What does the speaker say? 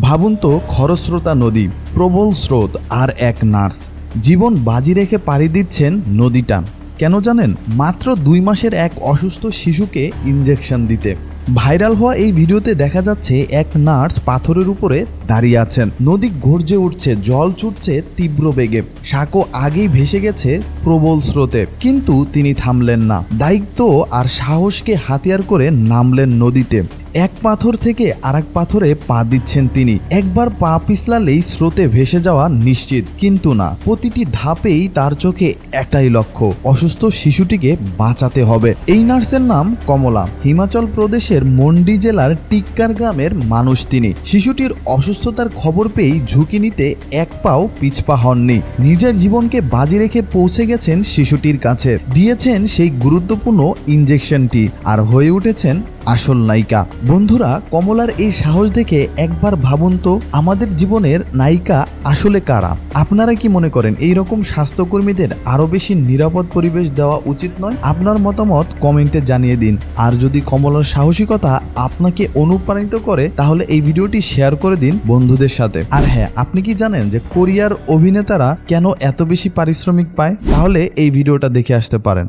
ভাবুন তো, খরস্রোতা নদী, প্রবল স্রোত আর এক নার্স। জীবন বাজি রেখে পাড়ি দিচ্ছেন নদীটা। কেন জানেন? মাত্র দুই মাসের এক অসুস্থ শিশুকে ইঞ্জেকশন দিতে। ভাইরাল হওয়া এই ভিডিওতে দেখা যাচ্ছে এক নার্স পাথরের উপরে দাঁড়িয়ে আছেন। নদী গর্জে উঠছে, জল ছুটছে তীব্র বেগে। সাঁকো আগেই ভেসে গেছে প্রবল স্রোতে। কিন্তু তিনি থামলেন না। দায়িত্ব আর সাহসকে হাতিয়ার করে নামলেন নদীতে। এক পাথর থেকে আরেক পাথরে পা দিচ্ছেন তিনি। একবার পা পিছলালেই স্রোতে ভেসে যাওয়া নিশ্চিত, কিন্তু না। প্রতিটি ধাপেই তার চোখে একটাই লক্ষ্য, অসুস্থ শিশুটিকে বাঁচাতে হবে। এই নার্সের নাম কমলা। হিমাচল প্রদেশের মন্ডি জেলার টিক্কার গ্রামের মানুষ তিনি। শিশুটির অসুস্থতার খবর পেয়েই ঝুঁকি নিতে এক পাও পিছপা হননি। নিজের জীবনকে বাজি রেখে পৌঁছে গেছেন শিশুটির কাছে। দিয়েছেন সেই গুরুত্বপূর্ণ ইঞ্জেকশনটি আর হয়ে উঠেছেন আসল নায়িকা। বন্ধুরা, কমলার এই সাহস দেখে একবার ভাবুন তো, আমাদের জীবনের নায়িকা আসলে কারা? আপনারা কি মনে করেন এই রকম স্বাস্থ্যকর্মীদের আরও বেশি নিরাপদ পরিবেশ দেওয়া উচিত নয়? আপনার মতামত কমেন্টে জানিয়ে দিন। আর যদি কমলার সাহসিকতা আপনাকে অনুপ্রাণিত করে, তাহলে এই ভিডিওটি শেয়ার করে দিন বন্ধুদের সাথে। আর হ্যাঁ আপনি কি জানেন যে কোরিয়ার অভিনেতারা কেন এত বেশি পারিশ্রমিক পায়? তাহলে এই ভিডিওটা দেখে আসতে পারেন।